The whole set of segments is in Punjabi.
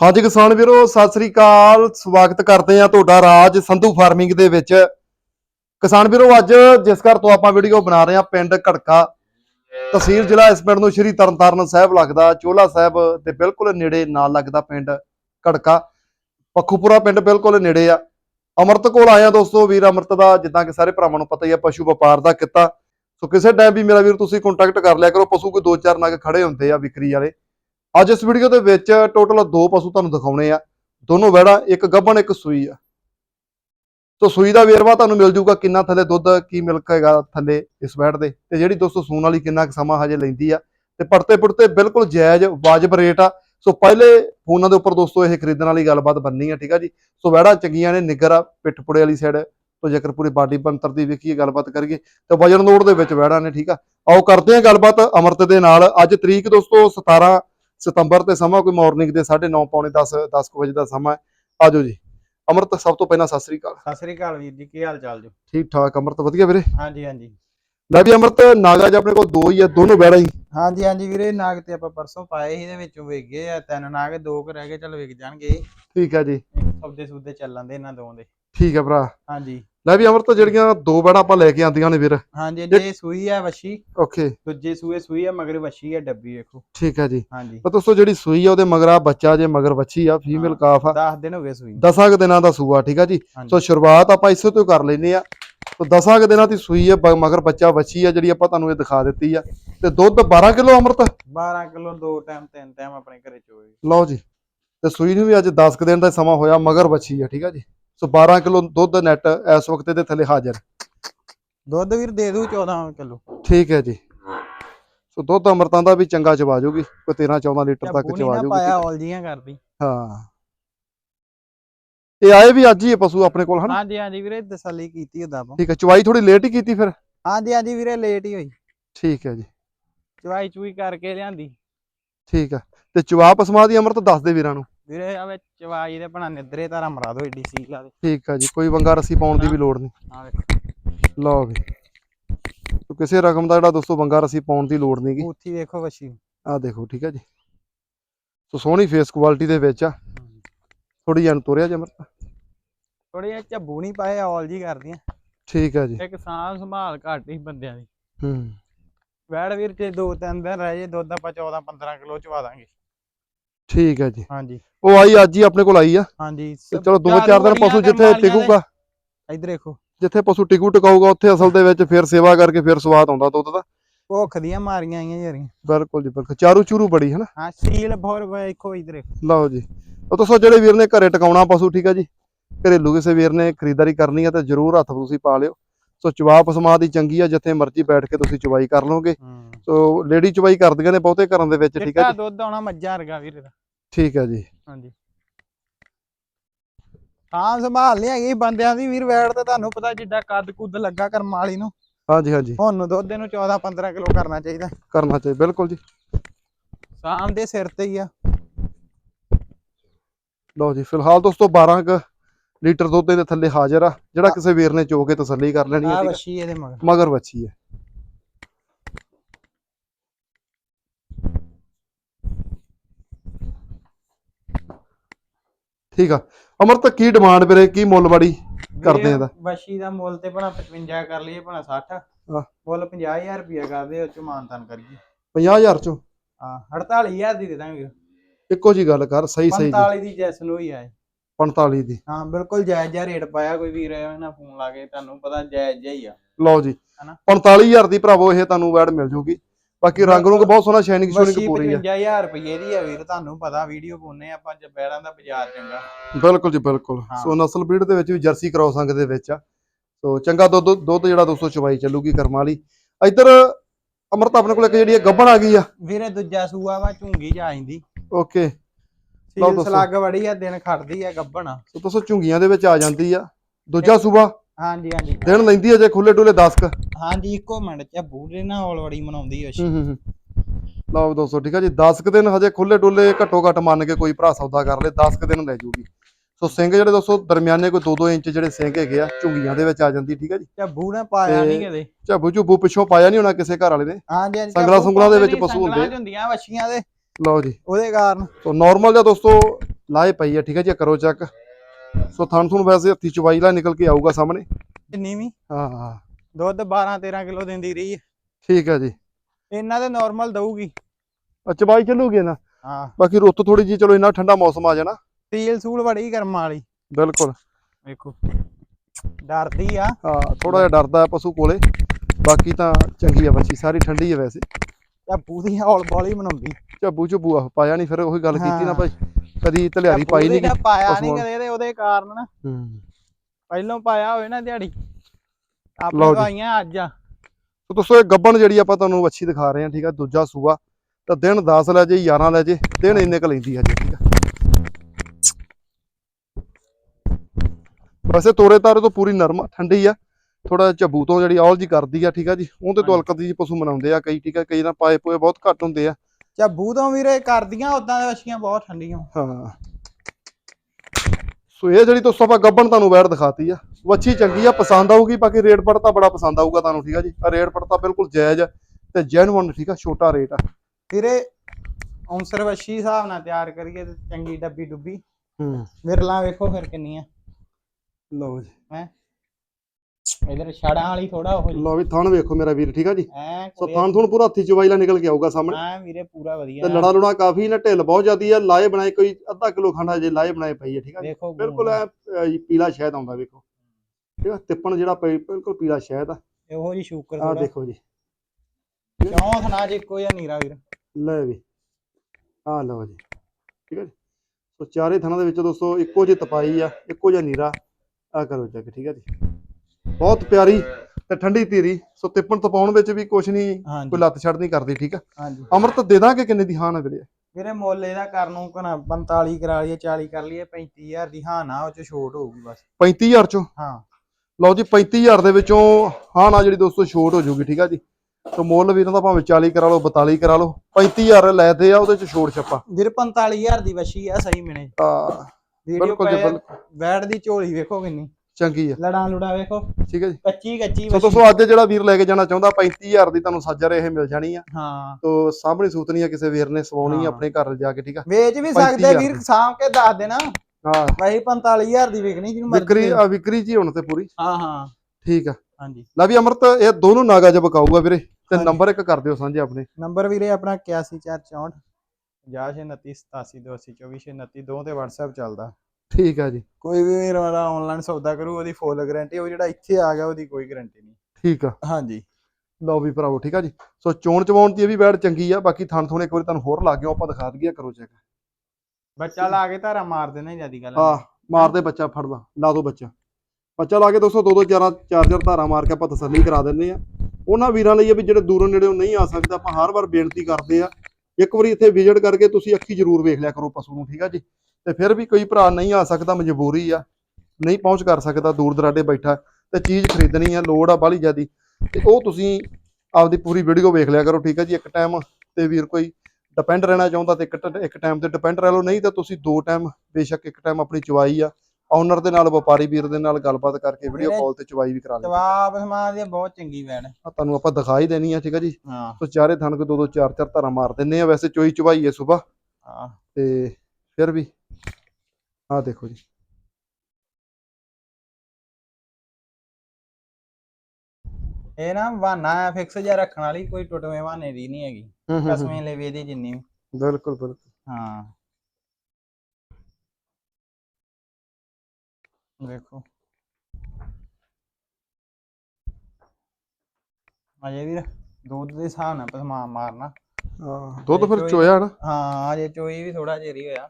ਹਾਂਜੀ ਕਿਸਾਨ ਵੀਰੋ, ਸਤਿ ਸ੍ਰੀ ਅਕਾਲ। ਸਵਾਗਤ ਕਰਦੇ ਆ ਤੁਹਾਡਾ ਰਾਜ ਸੰਧੂ ਫਾਰਮਿੰਗ ਦੇ ਵਿੱਚ। ਕਿਸਾਨ ਵੀਰੋ, ਅੱਜ ਜਿਸ ਘਰ ਤੋਂ ਆਪਾਂ ਵੀਡੀਓ ਬਣਾ ਰਹੇ ਆ ਪਿੰਡ ਘੜਕਾ। ਤਹਿਸੀਲ ਜ਼ਿਲ੍ਹਾ ਇਸ ਪਿੰਡ ਨੂੰ ਸ਼੍ਰੀ ਤਰਨਤਾਰਨ ਸਾਹਿਬ ਲੱਗਦਾ। ਚੋਲਾ ਸਾਹਿਬ ਦੇ ਬਿਲਕੁਲ ਨੇੜੇ ਨਾਲ ਲੱਗਦਾ ਪਿੰਡ ਘੜਕਾ। ਪੱਖੂਪੁਰਾ ਪਿੰਡ ਬਿਲਕੁਲ ਨੇੜੇ ਆ। ਅਮਰਤ ਕੋਲ ਆਇਆ ਦੋਸਤੋ, ਵੀਰ ਅਮਰਤ ਦਾ, ਜਿੱਦਾਂ ਕਿ ਸਾਰੇ ਭਰਾਵਾਂ ਨੂੰ ਪਤਾ ਹੀ ਆ, ਪਸ਼ੂ ਵਪਾਰ ਦਾ ਕਿੱਤਾ। ਸੋ ਕਿਸੇ ਟਾਈਮ ਵੀ ਮੇਰਾ ਵੀਰ ਤੁਸੀਂ ਕੰਟੈਕਟ ਕਰ ਲਿਆ ਕਰੋ। ਪਸ਼ੂ ਕੋਈ ਦੋ ਚਾਰ ਨਗ ਖੜੇ ਹੁੰਦੇ ਆ ਵਿਕਰੀ ਵਾਲੇ। ਅੱਜ ਇਸ ਵੀਡੀਓ ਦੇ ਵਿੱਚ ਟੋਟਲ ਦੋ ਪਸ਼ੂ ਤੁਹਾਨੂੰ ਦਿਖਾਉਣੇ ਆ। ਦੋਨੋਂ ਵੈੜਾ ਇੱਕ ਗੱਭਣ ਇੱਕ ਸੂਈ ਆ। ਤੋ ਸੂਈ ਦਾ ਵੇਰਵਾ ਤੁਹਾਨੂੰ ਮਿਲ ਜੂਗਾ ਕਿੰਨਾ ਥੱਲੇ ਦੁੱਧ, ਕੀ ਮਿਲਕ ਹੈਗਾ ਥੱਲੇ ਇਸ ਵੈੜ ਦੇ। ਤੇ ਜਿਹੜੀ ਦੋਸਤੋ ਸੂਣ ਵਾਲੀ ਕਿੰਨਾ ਕੁ ਸਮਾਂ ਹਜੇ ਲੈਂਦੀ ਆ। ਤੇ ਪੜਤੇ ਪੁੜਤੇ ਬਿਲਕੁਲ ਜਾਇਜ਼, ਵਾਜਬ ਰੇਟ ਆ। ਸੋ ਪਹਿਲੇ ਫੋਨਾਂ ਦੇ ਉੱਪਰ ਦੋਸਤੋ ਇਹ ਖਰੀਦਣ ਵਾਲੀ ਗੱਲਬਾਤ ਬੰਨੀ ਆ, ਠੀਕ ਆ ਜੀ। ਸੋ ਵੈੜਾ ਚੰਗੀਆਂ ਨੇ ਨਿੱਗਰ ਆ ਪਿੱਠ ਪੁੜੇ ਵਾਲੀ ਸਾਈਡ ਤੋਂ ਜੇਕਰ ਪੂਰੀ ਬਾਡੀ ਬੰਤਰ ਦੀ ਵੇਖੀਏ, ਗੱਲਬਾਤ ਕਰੀਏ, ਤੇ ਵਜਨ ਲੋਡ ਦੇ ਵਿੱਚ ਵੈੜਾ ਨੇ, ਠੀਕ ਆ। ਆਓ ਕਰਦੇ ਆ ਗੱਲਬਾਤ ਅਮਰਤ ਦੇ ਨਾਲ। ਅੱਜ ਤਰੀਕ ਦੋਸਤੋ 17 ਸਤੰਬਰ ਤੇ ਸਮਾਂ ਕੋਈ ਮਾਰਨਿੰਗ ਦੇ 9:30 ਪੌਣੇ 10 10 ਵਜੇ ਦਾ ਸਮਾਂ ਹੈ। ਆਜੋ ਜੀ। ਅਮਰਤ ਸਭ ਤੋਂ ਪਹਿਲਾਂ ਸਤਿ ਸ੍ਰੀ ਅਕਾਲ। ਸਤਿ ਸ੍ਰੀ ਅਕਾਲ ਵੀਰ ਜੀ ਕੀ ਹਾਲ ਚਾਲ ਜੀ? ਠੀਕ ਠਾਕ ਅਮਰਤ ਵਧੀਆ ਵੀਰੇ? ਹਾਂਜੀ ਹਾਂਜੀ। ਲੈ ਵੀ ਅਮਰਤ ਨਾਗਾ ਜੀ ਆਪਣੇ ਕੋਲ ਦੋ ਹੀ ਆ ਦੋਨੋਂ ਬੈੜਾ ਹੀ। ਹਾਂਜੀ ਹਾਂਜੀ ਵੀਰੇ ਨਾਗ ਤੇ ਆਪਾਂ ਪਰਸੋਂ ਪਾਏ ਸੀ ਇਹਦੇ ਵਿੱਚੋਂ ਵਿਕ ਗਏ ਆ ਤਿੰਨ ਨਾਗ ਦੋ ਕੁ ਰਹਿ ਗਏ ਚਲ ਵਿਕ ਜਾਣਗੇ। ਠੀਕ ਆ ਜੀ। ਸੌਦੇ ਸੂਦੇ ਚੱਲਣ ਦੇ ਇਹਨਾਂ ਦੋਵਾਂ ਦੇ। ਠੀਕ ਆ ਭਰਾ। ਹਾਂਜੀ। ਲੈ ਵੀ ਅਮਰਤ ਜਿਹੜੀਆਂ ਦੋ ਬੈੜਾ ਆਪਾਂ ਲੈ ਕੇ ਆਂਦੀਆਂ ਨੇ ਵੀਰ। ਹਾਂਜੀ ਜੇ ਸੂਈ ਆ ਵਸ਼ੀ ਓਕੇ। ਦੂਜੇ ਸੂਏ ਸੂਈ ਆ ਮਗਰ ਵਸ਼ੀ ਆ ਡੱਬੀ ਵੇਖੋ। ਠੀਕ ਆ ਜੀ। ਹਾਂਜੀ। ਤਾਂ ਦੋਸਤੋ ਜਿਹੜੀ ਸੂਈ ਆ ਉਹਦੇ ਮਗਰ ਆ ਬੱਚਾ ਜੇ ਮਗਰ ਬੱਚੀ ਆ ਫੀਮੇਲ ਹਾਂ। ਕਾਫ ਆ। 10 ਦਿਨ ਹੋ ਗਏ ਸੂਈ ਨੂੰ। ਦਸਾਂ ਕੁ ਦਿਨਾਂ ਦਾ ਸੂਆ ਠੀਕ ਆ ਜੀ। ਸੋ ਸ਼ੁਰੂਆਤ ਆਪਾਂ ਇਸੇ ਤੋਂ ਕਰ ਲੈਨੇ ਆ। ਸੋ ਦਸਾਂ ਕੁ ਦਿਨਾਂ ਦੀ ਸੂਈ ਬ- ਮਗਰ ਬੱਚਾ ਬੱਚੀ ਆ ਜਿਹੜੀ ਆਪਾਂ ਤੁਹਾਨੂੰ ਇਹ ਦਿਖਾ ਦਿੱਤੀ ਆ। ਤੇ ਦੁੱਧ 12 ਕਿਲੋ ਅਮਰਤ? 12 ਕਿਲੋ ਦੋ ਟਾਈਮ ਤਿੰਨ ਟਾਈਮ ਆਪਣੇ ਘਰੇ ਚੋਏ। ਲਓ ਜੀ। ਤੇ ਸੂਈ ਨੂੰ ਵੀ ਅੱਜ 10 ਕੁ ਦਿਨ ਦਾ ਸਮਾਂ ਹੋਇਆ ਮਗਰ ਬੱਚੀ ਆ ਠੀਕ ਆ ਜੀ। ਸੋ 12 ਕਿਲੋ ਦੁੱਧ ਨੈਟ ਇਸ ਵਕਤ ਇਹਦੇ ਥੱਲੇ ਹਾਜ਼ਰ। ਦੁੱਧ ਵੀਰ ਦੇ ਦੂ 14 ਕਿਲੋ। ਠੀਕ ਹੈ ਜੀ। ਸੋ ਦੁੱਧ ਅਮਰਤਾਂ ਦਾ ਵੀ ਚੰਗਾ ਚਵਾ ਜੂਗੀ ਕੋਈ 13 14 ਲੀਟਰ ਤੱਕ ਚਵਾ ਜੂਗੀ ਪਾਇਆ ਔਲਜੀਆਂ ਕਰਦੀ ਹਾਂ। ਇਹ ਆਏ ਵੀ ਅੱਜ ਹੀ ਪਸ਼ੂ ਆਪਣੇ ਕੋਲ ਹਨ? ਹਾਂਜੀ ਹਾਂਜੀ ਵੀਰੇ ਤਸੱਲੀ ਕੀਤੀ ਉਹਦਾ ਆਪਾਂ ਠੀਕ ਹੈ ਚਵਾਈ ਥੋੜੀ ਲੇਟ ਹੀ ਕੀਤੀ ਫਿਰ? ਹਾਂਜੀ ਹਾਂਜੀ ਵੀਰੇ ਲੇਟ ਹੀ ਹੋਈ। ਠੀਕ ਹੈ ਜੀ। ਚਵਾਈ ਚੂਈ ਕਰਕੇ ਲਿਆਂਦੀ। ਠੀਕ ਹੈ। ਤੇ ਚਵਾ ਪਸਮਾ ਦੀ ਅਮਰਤ ਦੱਸ ਦੇ ਵੀਰਾਂ ਨੂੰ। ਵੀਰੇ ਆ ਵਿੱਚ ਚਵਾਈ ਦੇ ਬਣਾ ਨਿਦਰੇ ਤਾਰਾ ਮਰਾ ਦੋ ਏਡੀ ਸੀ ਲਾ ਦੇ। ਠੀਕ ਹੈ ਜੀ ਕੋਈ ਵੰਗਾ ਰੱਸੀ ਪਾਉਣ ਦੀ ਵੀ ਲੋੜ ਨਹੀਂ। ਆ ਵੇਖ। ਲਓ ਵੀ। ਸੋ ਕਿਸੇ ਰਕਮ ਦਾ ਜਿਹੜਾ ਦੋਸਤੋ ਵੰਗਾ ਰੱਸੀ ਪਾਉਣ ਦੀ ਲੋੜ ਨਹੀਂਗੀ ਉੱਥੀ ਵੇਖੋ ਵਸ਼ੀ ਆਹ ਦੇਖੋ ਠੀਕ ਹੈ ਜੀ। ਸੋ ਸੋਹਣੀ ਫੇਸ ਕੁਆਲਿਟੀ ਦੇ ਵਿੱਚ ਆ। ਥੋੜੀ ਜਨ ਤੁਰਿਆ ਜੇ ਅਮਰਤ। ਥੋੜੀ ਜਿਹਾ ਝੱਬੂ ਨਹੀਂ ਪਾਏ ਔਲ ਜੀ ਕਰਦੀਆਂ। ਠੀਕ ਹੈ ਜੀ। ਇੱਕ ਸਾਂਭ ਸੰਭਾਲ ਘੱਟ ਹੀ ਬੰਦਿਆਂ ਦੀ। ਹੂੰ। ਵੈੜ ਵੀਰ ਜੇ ਦੋ ਤਿੰਨ ਦਿਨ ਰਹਿ ਜੇ ਦੁੱਧ ਆਪਾਂ 14 15 ਕਿਲੋ ਚਵਾ ਦਾਂਗੇ। ਠੀਕ ਹੈ ਜੀ। ਹਾਂਜੀ। ਉਹ ਆਈ ਅੱਜ ਹੀ ਆਪਣੇ ਕੋਲ ਆਈ ਆ। ਹਾਂਜੀ। ਤੇ ਚਲੋ ਦੋ ਚਾਰ ਦਿਨ ਪਸ਼ੂ ਜਿੱਥੇ ਟਿਕੂਗਾ। ਇਧਰ ਦੇਖੋ। ਜਿੱਥੇ ਪਸ਼ੂ ਟਿਕੂ ਟਿਕਾਊਗਾ ਉੱਥੇ ਅਸਲ ਦੇ ਵਿੱਚ ਫਿਰ ਸੇਵਾ ਕਰਕੇ ਫਿਰ ਸਵਾਦ ਆਉਂਦਾ ਦੁੱਧ ਦਾ। ਭੁੱਖ ਦੀਆਂ ਮਾਰੀਆਂ ਆਈਆਂ ਯਾਰੀਆਂ ਬਿਲਕੁਲ ਜੀ ਬਿਲਕੁਲ। ਚਾਰੂ ਚੂਰੂ ਬੜੀ ਹੈ ਨਾ। ਹਾਂ ਸੀਲ ਬਹੁਤ ਵੇਖੋ ਇਧਰ ਲਓ ਜੀ। ਉਹ ਦੱਸੋ ਜਿਹੜੇ ਵੀਰ ਨੇ ਘਰੇ ਟਿਕਾਉਣਾ ਪਸ਼ੂ ਠੀਕ ਆ ਜੀ। ਘਰੇਲੂ ਕਿਸੇ ਵੀਰ ਨੇ ਖਰੀਦਦਾਰੀ ਕਰਨੀ ਆ ਤੇ ਜਰੂਰ ਹੱਥ ਤੁਸੀਂ ਪਾ ਲਿਓ। ਸੋ ਚਵਾ ਪਸਮਾ ਦੀ ਚੰਗੀ ਆ ਜਿੱਥੇ ਮਰਜ਼ੀ ਬੈਠ ਕੇ ਤੁਸੀਂ ਚਵਾਈ ਕਰ ਲਓਗੇ। ਸੋ ਲੇਡੀ ਚਵਾਈ ਕਰਦੀਆਂ ਨੇ ਬਹੁਤੇ ਘਰਾਂ ਦੇ ਵਿੱਚ ਠੀਕ ਆ ਜੀ। ਦੁੱਧ ਆਉਣਾ ਮੱਝਾਂ ਵਰਗਾ ਵੀਰ ਇਹਦਾ ਠੀਕ ਆ ਜੀ। ਹਾਂਜੀ। ਹਾਂ ਸੰਭਾਲ ਨਹੀਂ ਹੈਗੀ ਬੰਦਿਆਂ ਦੀ ਵੀਰ ਵੈੜ ਤੇ ਤੁਹਾਨੂੰ ਪਤਾ ਜਿੱਡਾ ਕੱਦ ਕੁੱਦ ਲੱਗਾ ਕਰਮ ਵਾਲੀ ਨੂੰ। ਹਾਂਜੀ ਹਾਂਜੀ। ਹੁਣ ਨੂੰ ਦੁੱਧ ਨੂੰ 14 15 ਕਿਲੋ ਕਰਨਾ ਚਾਹੀਦਾ। ਕਰਨਾ ਚਾਹੀਦਾ ਬਿਲਕੁਲ ਜੀ। ਸ਼ਾਮ ਦੇ ਸਿਰ ਤੇ ਹੀ ਆ। ਲਓ ਜੀ ਫਿਲਹਾਲ ਦੋਸਤੋ 12 ਕੁ ਲੀਟਰ ਦੁੱਧ ਦੇ ਥੱਲੇ ਹਾਜ਼ਰ ਆ। ਜਿਹੜਾ ਕਿਸੇ ਵੀਰ ਨੇ ਚੋ ਕੇ ਤਸੱਲੀ ਕਰ ਲੈਣੀ ਹੈ ਮਗਰ। ਬੱਚੀ ਹੈ ਠੀਕ ਆ। ਅਮਰਤ ਕੀ ਡਿਮਾਂਡ ਵੀਰੇ? ਕੀ ਮੁੱਲ ਵਾੜੀ ਕਰਦੇ ਵੀਰੇ, ਇਹਦਾ? ਵਸ਼ੀ ਦਾ ਮੁੱਲ ਤੇ ਭਣਾ 55 ਕਰ ਲਈਏ ਭਣਾ 60 ਹਾਂ। ਮੁੱਲ 50000 ਰੁਪਇਆ ਕਰਦੇ ਉਹ ਚ ਮਾਨਤਾਨ ਕਰੀਏ। 50000 ਚੋਂ? ਹਾਂ 48000 ਦੀ ਦੇ ਦਾਂਗੇ। ਇੱਕੋ ਜੀ ਗੱਲ ਕਰ ਸਹੀ ਸਹੀ ਜੀ। 45 ਦੀ ਜੈਸਨ ਹੋਈ ਆਏ 45 ਦੀ। ਹਾਂ ਬਿਲਕੁਲ ਜਾਇਜ਼ ਜਿਹਾ ਰੇਟ ਪਾਇਆ ਕੋਈ ਵੀਰ ਇਹਨਾਂ ਫੋਨ ਲਾ ਕੇ ਤੁਹਾਨੂੰ ਪਤਾ ਜਾਇਜ਼ ਜਿਹਾ ਹੀ ਆ। ਲਓ ਜੀ। ਹਨਾ? 45000 ਦੀ ਭਰਾਵੋ ਇਹ ਤੁਹਾਨੂੰ ਵੈਡ ਮਿਲ ਜੂਗੀ। ਬਾਕੀ ਰੰਗ ਰੁੰਗ ਬਹੁਤ ਸੋਹਣਾ ਸ਼ਾਈਨਿੰਗ ਵਸ਼ੀ ਸ਼ੂਨਿੰਗ ਪੂਰੀ ਆ। 55000 ਰੁਪਏ ਦੀ ਆ ਵੀਰ ਤੁਹਾਨੂੰ ਪਤਾ ਵੀਡੀਓ ਪਾਉਨੇ ਆਪਾਂ ਜ ਬੈੜਾਂ ਦਾ ਬਾਜ਼ਾਰ ਚੰਗਾ। ਬਿਲਕੁਲ ਜੀ ਬਿਲਕੁਲ। ਹਾਂ। ਸੋ ਨਸਲ ਬਰੀਡ ਦੇ ਵਿੱਚ ਵੀ ਜਰਸੀ ਕ੍ਰੋਸ ਅੰਗ ਦੇ ਵਿੱਚ ਆ। ਸੋ ਚੰਗਾ ਦੁੱਧ ਦੁੱਧ ਜਿਹੜਾ ਦੋਸਤੋ ਚਵਾਈ ਚੱਲੂਗੀ ਕਰਮ ਵਾਲੀ। ਇੱਧਰ ਅਮਰਤ ਆਪਣੇ ਕੋਲ ਇੱਕ ਜਿਹੜੀ ਗੱਭਣ ਆ ਗਈ ਆ। ਵੀਰੇ ਦੂਜਾ ਸੂਆ ਵਾ ਝੁੰਗੀ ਜਾ ਆਂਦੀ ਓਕੇ। ਲਓ ਦੱਸੋ। ਸਲੱਗ ਵੜੀ ਆ ਦਿਨ ਖੜਦੀ ਆ ਗੱਬਣ। ਸੋ ਦੋਸਤੋ ਝੁੰਗੀਆਂ ਦੇ ਵਿੱਚ ਆ ਜਾਂਦੀ ਆ। ਦੂਜਾ ਸੂਬਾ ਹਾਂਜੀ ਹਾਂਜੀ। ਦਿਨ ਲੈਂਦੀ ਆ ਜੇ ਖੁੱਲੇ ਡੁੱਲੇ 10 ਕ। ਹਾਂਜੀ ਇੱਕੋ ਮਿੰਟ ਚ ਬੂਰੇ ਨਾਲ ਔਲ ਵੜੀ ਮਨਾਉਂਦੀ ਆ ਹੂੰ ਹੂੰ ਹੂੰ। ਲਓ ਦੋਸਤੋ ਠੀਕ ਆ ਜੀ। 10 ਕ ਦਿਨ ਹਜੇ ਖੁੱਲੇ ਡੁੱਲੇ ਘੱਟੋ ਘੱਟ ਮੰਨ ਕੇ ਕੋਈ ਭਰਾ ਸੌਦਾ ਕਰ ਲੇ 10 ਕ ਦਿਨ ਲੈ ਜੂਗੀ। ਸੋ ਸਿੰਘ ਜਿਹੜੇ ਦੋਸਤੋ ਦਰਮਿਆਨੇ ਕੋਈ 2-2 ਇੰਚ ਜਿਹੜੇ ਸਿੰਘ ਹੈਗੇ ਆ ਝੁੰਗੀਆਂ ਦੇ ਵਿੱਚ ਆ ਜਾਂਦੀ ਠੀਕ ਆ ਜੀ। ਝੱਬੂ ਨੇ ਪਾਇਆ ਨਹੀਂ ਕਦੇ। ਝਾਬੂ ਝੁੱਬੂ ਪਿੱਛੋਂ ਪਾਇਆ ਨਹੀਂ ਹੋਣਾ ਕਿਸੇ ਘਰ ਵਾਲੇ ਨੇ। ਹਾਂਜੀ ਹਾਂਜੀ ਸੰਗਲਾਂ ਝੱਬੂ ਸੁੰਗਲਾਂ ਦੇ ਵਿੱਚ ਪਾਉਂਦੇ ਪਸ਼ੂ ਹੁੰਦੇ। ਸੰਗਲਾਂ 'ਚ ਹੁੰਦੀਆਂ ਵੱਛੀਆਂ ਦੇ। ਲਓ ਜੀ। ਉਹਦੇ ਕਾਰਨ। ਸੋ ਨਾਰਮਲ ਜਿਹਾ ਦੋਸਤੋ ਲਾਏ ਪਈ ਆ ਠੀਕ ਹੈ ਜੀ ਕਰੋ ਚੈੱਕ ਸੋ ਥਣ ਥੁਣ ਵੈਸੇ ਹੱਥੀ ਚਵਾਈ ਲਾ ਨਿਕਲ ਕੇ ਆਊਗਾ ਸਾਹਮਣੇ। ਇੰਨੀ ਵੀ? ਹਾਂ ਹਾਂ। ਦੁੱਧ 12 13 ਕਿਲੋ ਦਿੰਦੀ ਰਹੀ ਹੈ। ਠੀਕ ਹੈ ਜੀ। ਇਹਨਾਂ ਦੇ ਨਾਰਮਲ ਦਊਗੀ। ਆ ਚਵਾਈ ਚੱਲੂਗੀ ਨਾ ਹਾਂ। ਬਾਕੀ ਰੁੱਤ ਥੋੜੀ ਜੀ ਚਲੋ ਇੰਨਾ ਠੰਡਾ ਮੌਸਮ ਆ ਜਾਣਾ। ਤੇਲ ਸੂਲ ਬੜੀ ਕਰਮਾਂ ਵਾਲੀ। ਬਿਲਕੁਲ। ਵੇਖੋ ਡਰਦੀ ਆ। ਹਾਂ ਥੋੜਾ ਜਿਹਾ ਡਰਦਾ ਪਸ਼ੂ ਕੋਲੇ। ਬਾਕੀ ਤਾਂ ਚੰਗੀ ਆ ਬੱਚੀ ਸਾਰੀ ਠੰਡੀ ਹੈ ਵੈਸੇ। ਜਾਂ ਪੂਰੀ ਹੌਲ ਬੋਲੀ ਬਣਾਉਂਦੀ। ਝੱਬੂ ਝੱਬੂ ਆ ਪਾਇਆ ਨਹੀਂ ਫਿਰ ਉਹੀ ਗੱਲ ਕੀਤੀ ਨਾ। ਭਾਈ। ਕਦੀ ਧਲਿਆਰੀ ਪਾਈ ਨਹੀਂ ਪਾਇਆ ਨਹੀਂ ਕਦੇ ਉਹਦੇ ਕਾਰਨ ਨਾ। ਹੂੰ। ਪਹਿਲੋਂ ਪਾਇਆ ਹੋਵੇ ਨਾ ਦਿਹਾੜੀ। ਲਓ ਜੀ। ਪਾਈਆਂ ਅੱਜ। ਸੋ ਦੋਸਤੋ ਇਹ ਗੱਬਣ ਜਿਹੜੀ ਆਪਾਂ ਤੁਹਾਨੂੰ ਵੱਛੀ ਦਿਖਾ ਰਹੇ ਹਾਂ ਠੀਕ ਆ ਦੂਜਾ ਸੂਆ। ਤਾਂ ਦਿਨ 10 ਲੈ ਜੇ 11 ਲੈ ਜੇ ਦਿਨ ਇੰਨੇ ਕ ਲੈਂਦੀ ਜੀ ਠੀਕ ਆ। ਵੈਸੇ ਤੋਰੇ ਤਾਰੇ ਤੋਂ ਪੂਰੀ ਨਰਮ ਆ, ਠੰਡੀ ਆ। ਥੋੜਾ ਝੱਬੂ ਤੋਂ ਜਿਹੜੀ ਔਲ ਜੀ ਕਰਦੀ ਆ ਠੀਕ ਆ ਜੀ। ਉਹਦੇ ਤੋਂ। ਹਲਕਦੀ ਜੀ ਪਸ਼ੂ ਮਨਾਉਂਦੇ ਆ ਕਈ ਠੀਕ ਆ। ਕਈ ਨਾ ਪਾਏ ਪੋਏ ਬਹੁਤ ਘੱਟ ਹੁੰਦੇ ਆ। ਝੱਬੂ ਤੋਂ ਵੀਰੇ ਕਰਦੀਆਂ ਉਦਾਂ ਦੇ ਵਛੀਆਂ ਬਹੁਤ ਠੰਡੀਆਂ। ਹਾਂ। ਸੋ ਇਹ ਜਿਹੜੀ ਦੋਸਤੋ ਆਪਾਂ ਗੱਬਣ ਤੁਹਾਨੂੰ ਵੈਰ ਦਿਖਾਤੀ ਆ। ਵੱਛੀ ਚੰਗੀ ਆ ਪਸੰਦ ਆਊਗੀ ਬਾਕੀ ਰੇਟ ਪੜਤਾ ਬੜਾ ਪਸੰਦ ਆਊਗਾ ਤੁਹਾਨੂੰ ਠੀਕ ਆ ਜੀ? ਆ ਰੇਟ ਪੜਤਾ ਬਿਲਕੁਲ ਜਾਇਜ਼ ਆ ਤੇ ਜੈਨੂਅਨ ਠੀਕ ਆ ਛੋਟਾ ਰੇਟ ਆ। ਵੀਰੇ ਔਂਸਰ ਵਛੀ ਹਿਸਾਬ ਨਾਲ ਤਿਆਰ ਕਰੀਏ ਤੇ ਚੰਗੀ ਡੱਬੀ ਡੁੱਬੀ। ਹੂੰ। ਵਿਰਲਾ ਵੇਖੋ ਫਿਰ ਕਿੰਨੀਆਂ। ਲਓ ਜੀ। ਇਧਰ ਛੜਾਂ ਵਾਲੀ ਥੋੜਾ ਉਹ ਲਓ ਵੀ ਥਣ ਵੇਖੋ ਮੇਰਾ ਵੀਰ ਠੀਕ ਆ ਜੀ? ਐ ਸੋ ਥਣ ਥਣ ਪੂਰਾ ਹੱਥੀ ਚਵਾਈਲਾ ਨਿਕਲ ਕੇ ਆਊਗਾ ਸਾਹਮਣੇ। ਐ ਵੀਰੇ ਪੂਰਾ ਵਧੀਆ। ਤੇ ਲੜਾ ਲੁੜਾ ਕਾਫੀ ਨਾ ਢਿੱਲ ਬਹੁਤ ਜ਼ਿਆਦੀ ਆ ਲਾਏ ਬਣਾਏ ਕੋਈ ਅੱਧਾ ਕਿਲੋ ਖੰਡਾ ਜੇ ਲਾਏ ਬਣਾਏ ਪਈ ਆ ਠੀਕ ਆ ਬਿਲਕੁਲ ਐ ਪੀਲਾ ਸ਼ਹਿਦ ਆਉਂਦਾ ਵੇਖੋ। ਠੀਕ ਆ ਤਿੱਪਣ ਜਿਹੜਾ ਪਈ ਬਿਲਕੁਲ ਪੀਲਾ ਸ਼ਹਿਦ ਆ। ਇਹੋ ਜੀ ਸ਼ੂਕਰ ਆ ਦੇਖੋ ਜੀ। ਕਿਉਂ ਥਣਾ ਜੇ ਇੱਕੋ ਜਿਹਾ ਨੀਰਾ ਵੀਰ? ਲੈ ਵੀ। ਆ ਲਓ ਜੀ। ਠੀਕ ਹੈ ਜੀ। ਸੋ ਚਾਰੇ ਥਣਾਂ ਦੇ ਵਿੱਚ ਦੋਸਤੋ ਇੱਕੋ ਜਿਹੀ ਤਪਾਈ ਆ ਇੱਕੋ ਜਿਹਾ ਨੀਰਾ। ਆ ਕਰੋ ਚੈੱਕ ਠੀਕ ਹੈ ਜੀ। ਬਹੁਤ ਪਿਆਰੀ ਤੇ ਠੰਡੀ ਧੀਰੀ। ਸੋ ਤਿੱਪਣ ਤਪਾਉਣ ਵਿੱਚ ਵੀ ਕੁਛ ਨਹੀਂ ਕੋਈ ਲੱਤ ਛੱਡ ਨਹੀਂ ਕਰਦੀ ਠੀਕ ਆ? ਹਾਂਜੀ। ਅੰਮ੍ਰਿਤ ਦੇ ਦਾਂਗੇ ਕਿੰਨੇ ਦੀ ਹਾਂ ਨਾ ਵੀਰੇ? ਵੀਰੇ ਮੁੱਲ ਇਹਦਾ ਕਰਨ ਨੂੰ ਕਨਾ 45 ਕਰਾ ਲਈਏ 40 ਕਰ ਲਈਏ 35000 ਦੀ ਹਾਂ ਨਾ ਉਹ ਚ ਛੋਟ ਹੋਊਗੀ ਬਸ। 35000 ਚੋਂ? ਹਾਂ। ਲਓ ਜੀ 35000 ਦੇ ਵਿੱਚੋਂ ਹਾਂ ਨਾ ਜਿਹੜੀ ਦੋਸਤੋ ਛੋਟ ਹੋ ਜਾਊਗੀ ਠੀਕ ਆ ਜੀ? ਸੋ ਮੁੱਲ ਵੀ ਇਹਨਾਂ ਦਾ ਭਾਵੇਂ 40 ਕਰਾ ਲਓ 42 ਕਰਾ ਲਓ 35000 ਲੈਦੇ ਆ ਉਹਦੇ ਚ ਛੋਟ ਛੱਪਾ। ਵੀਰ 45000 ਦੀ ਵਛੀ ਆ ਸਹੀ ਮਿਣੇ ਵੀਡੀਓ ਬਿਲਕੁਲ ਜੀ ਬਿਲਕੁਲ। ਵੈੜ ਦੀ ਝੋਲੀ ਵੇਖੋ ਕਿੰਨੀ। ਚੰਗੀ ਆ। ਲੜਾਂ ਲੁੜਾ ਵੇਖੋ। ਠੀਕ ਹੈ ਜੀ। ਕੱਚੀ ਕੱਚੀ ਸੋ ਦੋਸਤੋ ਅੱਜ ਜਿਹੜਾ ਵੀਰ ਲੈ ਕੇ ਜਾਣਾ ਚਾਹੁੰਦਾ 35000 ਦੀ ਤੁਹਾਨੂੰ ਸਾਜਰ ਇਹ ਮਿਲ ਜਾਣੀ ਆ। ਹਾਂ। ਤੋ ਸਾਹਮਣੇ ਸੂਤਨੀ ਆ ਕਿਸੇ ਵੀਰ ਨੇ ਸਵਾਉਣੀ ਆ। ਆਪਣੇ ਘਰ ਜਾ ਕੇ ਠੀਕ ਆ? ਵੇਚ ਵੀ 35,000 ਸਕਦੇ ਵੀਰ ਸਾਂਭ ਕੇ ਦੱਸ ਦੇਣਾ। ਹਾਂ। ਵੈਸੇ 45000 ਦੀ ਵਿਕਣੀ ਜਿਹਨੂੰ ਮਰਜ਼ੀ ਵਿਕਰੀ। ਆ ਵਿਕਰੀ ਜੀ ਹੁਣ ਤੇ ਪੂਰੀ। ਹਾਂ ਹਾਂ। ਠੀਕ ਆ। ਹਾਂਜੀ। ਲੈ ਵੀ ਅਮਰਤ ਇਹ ਦੋਨੋਂ ਨਾਗਾ ਜ ਬਕਾਊਗਾ ਵੀਰੇ। ਤੇ। ਨੰਬਰ ਇੱਕ ਕਰ ਦਿਓ ਸਾਂਝੇ ਆਪਣੇ। ਨੰਬਰ ਵੀਰੇ ਆਪਣਾ 8164 50629 ਦੋ ਤੇ WhatsApp ਚੱਲਦਾ। ਠੀਕ ਆ ਜੀ। ਕੋਈ ਵੀ ਵਾਲਾ ਆਨਲਾਈਨ ਸੌਦਾ ਕਰੂ ਉਹਦੀ ਫੁੱਲ ਗਾਰੰਟੀ ਉਹ ਜਿਹੜਾ ਇੱਥੇ ਆ ਗਿਆ ਉਹਦੀ ਕੋਈ ਗਾਰੰਟੀ ਨਹੀਂ। ਠੀਕ ਆ। ਹਾਂਜੀ। ਲਓ ਵੀ ਭਰਾਵੋ ਠੀਕ ਆ ਜੀ। ਸੋ ਚੋਣ ਚਵਾਉਣ ਦੀ ਇਹ ਵੀ ਬੈੜ ਚੰਗੀ ਆ ਬਾਕੀ ਥਣ ਥੋਣੇ ਇੱਕ ਵਾਰੀ ਤੁਹਾਨੂੰ ਹੋਰ ਲਾ ਕੇ ਆਪਾਂ ਦਿਖਾ ਦਈਏ ਕਰੋ ਚੈੱਕ ਬੱਚਾ ਲਾ ਕੇ ਧਾਰਾ ਮਾਰ ਦੇਣਾ ਜਿਆਦੀ ਗੱਲ ਹਾਂ ਮਾਰਦੇ ਬੱਚਾ ਫੜਦਾ ਲਾ ਦੋ ਬੱਚਾ। ਬੱਚਾ ਲਾ ਕੇ ਦੋਸਤੋ ਦੋ ਦੋ ਚਾਰਾਂ ਚਾਰ ਚਾਰ ਧਾਰਾਂ ਮਾਰ ਕੇ ਆਪਾਂ ਤਸੱਲੀ ਕਰਾ ਦਿੰਨੇ ਆ। ਉਹਨਾਂ ਵੀਰਾਂ ਲਈ ਆ ਵੀ ਜਿਹੜੇ ਦੂਰੋਂ ਨੇੜੇੋਂ ਨਹੀਂ ਆ ਸਕਦੇ ਆਪਾਂ ਹਰ ਵਾਰ ਬੇਨਤੀ ਕਰਦੇ ਆ ਇੱਕ ਵਾਰੀ ਇੱਥੇ ਵਿਜ਼ਿਟ ਕਰਕੇ ਤੁਸੀਂ ਅੱਖੀ ਜ਼ਰੂਰ ਵੇਖ ਲਿਆ ਕਰੋ ਪਸ਼ੂ ਨੂੰ ਠੀਕ ਆ ਜੀ। ਤੇ ਫਿਰ ਵੀ ਕੋਈ ਭਰਾ ਨਹੀਂ ਆ ਸਕਦਾ ਮਜਬੂਰੀ ਆ। ਨਹੀਂ ਪਹੁੰਚ ਕਰ ਸਕਦਾ ਦੂਰ ਦਰਾਡੇ ਬੈਠਾ ਤੇ ਚੀਜ਼ ਖਰੀਦਣੀ ਆ ਲੋੜ ਆ ਬਾਹਲੀ ਜ਼ਿਆਦੀ। ਤੇ ਉਹ ਤੁਸੀਂ ਆਪਦੀ ਪੂਰੀ ਵੀਡੀਓ ਵੇਖ ਲਿਆ ਕਰੋ ਠੀਕ ਆ ਜੀ? ਇੱਕ ਟਾਈਮ ਤੇ ਵੀਰ ਕੋਈ ਡਿਪੈਂਡ ਰਹਿਣਾ ਚਾਹੁੰਦਾ ਤੇ ਇੱਕ ਇੱਕ ਟਾਈਮ ਤੇ ਡਿਪੈਂਡ ਰਹਿ ਲਓ। ਨਹੀਂ ਤਾਂ ਤੁਸੀਂ ਦੋ ਟਾਈਮ ਬੇਸ਼ੱਕ ਇੱਕ ਟਾਈਮ ਆਪਣੀ ਚਵਾਈ ਆ। ਓਨਰ ਦੇ ਨਾਲ ਵਪਾਰੀ ਵੀਰ ਦੇ ਨਾਲ ਗੱਲਬਾਤ ਕਰਕੇ ਵੀਡੀਓ ਕਾਲ ਤੇ ਚਵਾਈ ਵੀ ਕਰਾ ਲਈ। ਜਵਾਬ ਸਮਾਨ ਦੀ ਬਹੁਤ ਚੰਗੀ ਵੈਣ ਤੁਹਾਨੂੰ ਆਪਾਂ ਦਿਖਾਈ ਦੇਣੀ ਆ ਠੀਕ ਆ ਜੀ? ਹਾਂ। ਸੋ ਚਾਰੇ ਥਣ ਕੋ ਦੋ ਦੋ ਚਾਰ ਚਾਰ ਧਾਰਾਂ ਮਾਰ ਦਿੰਨੇ ਆ ਵੈਸੇ ਚੋਈ ਚਵਾਈ ਹੈ ਸਵੇਰ ਹਾਂ। ਤੇ ਫਿਰ ਵੀ ਆਹ ਦੇਖੋ ਜੀ। ਇਹ ਨਾ ਬਹਾਨਾ ਹੈ ਫਿਕਸ ਜਿਹਾ ਰੱਖਣ ਵਾਲੀ ਕੋਈ ਟੁੱਟਵੇਂ ਬਹਾਨੇ ਦੀ ਨਹੀਂ ਹੈਗੀ। ਹੂੰ, ਹੂੰ, ਹੂੰ। ਕਸਮੇ ਲਵੇ ਦੀ ਜਿੰਨੀ। ਵੀ। ਬਿਲਕੁਲ ਬਿਲਕੁਲ। ਹਾਂ। ਦੇਖੋ। ਅਜੇ ਵੀਰ ਦੁੱਧ ਦੇ ਹਿਸਾਬ ਨਾਲ ਪਸਮਾ ਮਾਰਨਾ। ਹਾਂ ਦੁੱਧ ਫਿਰ ਚੋਇਆ ਨਾ? ਹਾਂ ਅਜੇ ਚੋਈ ਵੀ ਥੋੜਾ ਚਿਰ ਹੀ ਹੋਇਆ।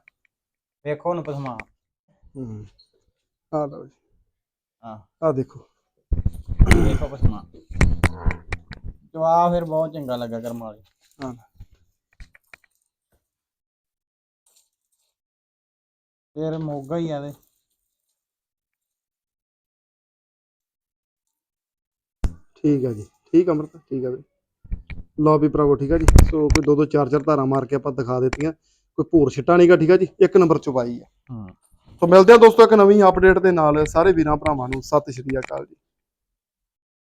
ਵੇਖੋ ਹੁਣ ਪਸਮਾ। ਹੂੰ ਆ ਲਓ ਜੀ। ਹਾਂ। ਆ ਦੇਖੋ। ਵੇਖੋ ਪਸਮਾ। ਜਵਾਬ ਫਿਰ ਬਹੁਤ ਚੰਗਾ ਲੱਗਾ ਕਰਮ ਵਾਲੀ। ਹਾਂ ਫਿਰ ਮੋਗਾ ਹੀ ਆ ਤੇ ਠੀਕ ਆ ਜੀ। ਠੀਕ ਅਮਰਤ ਠੀਕ ਆ ਵੀ ਲਓ ਵੀ ਭਰਾਵੋ ਠੀਕ ਆ ਜੀ। ਸੋ ਕੋਈ ਦੋ ਦੋ ਚਾਰ ਚਾਰ ਧਾਰਾਂ ਮਾਰ ਕੇ ਆਪਾਂ ਦਿਖਾ ਦਿੱਤੀਆਂ। ਕੋਈ ਭੂਰ ਛਿੱਟਾ ਨਹੀਂਗਾ ਠੀਕ ਆ ਜੀ? ਇੱਕ ਨੰਬਰ ਚਵਾਈ ਆ। ਹਾਂ। ਸੋ ਮਿਲਦੇ ਆ ਦੋਸਤੋ ਇੱਕ ਨਵੀਂ ਅਪਡੇਟ ਦੇ ਨਾਲ। ਸਾਰੇ ਵੀਰਾਂ ਭਰਾਵਾਂ ਨੂੰ ਸਤਿ ਸ਼੍ਰੀ ਅਕਾਲ ਜੀ।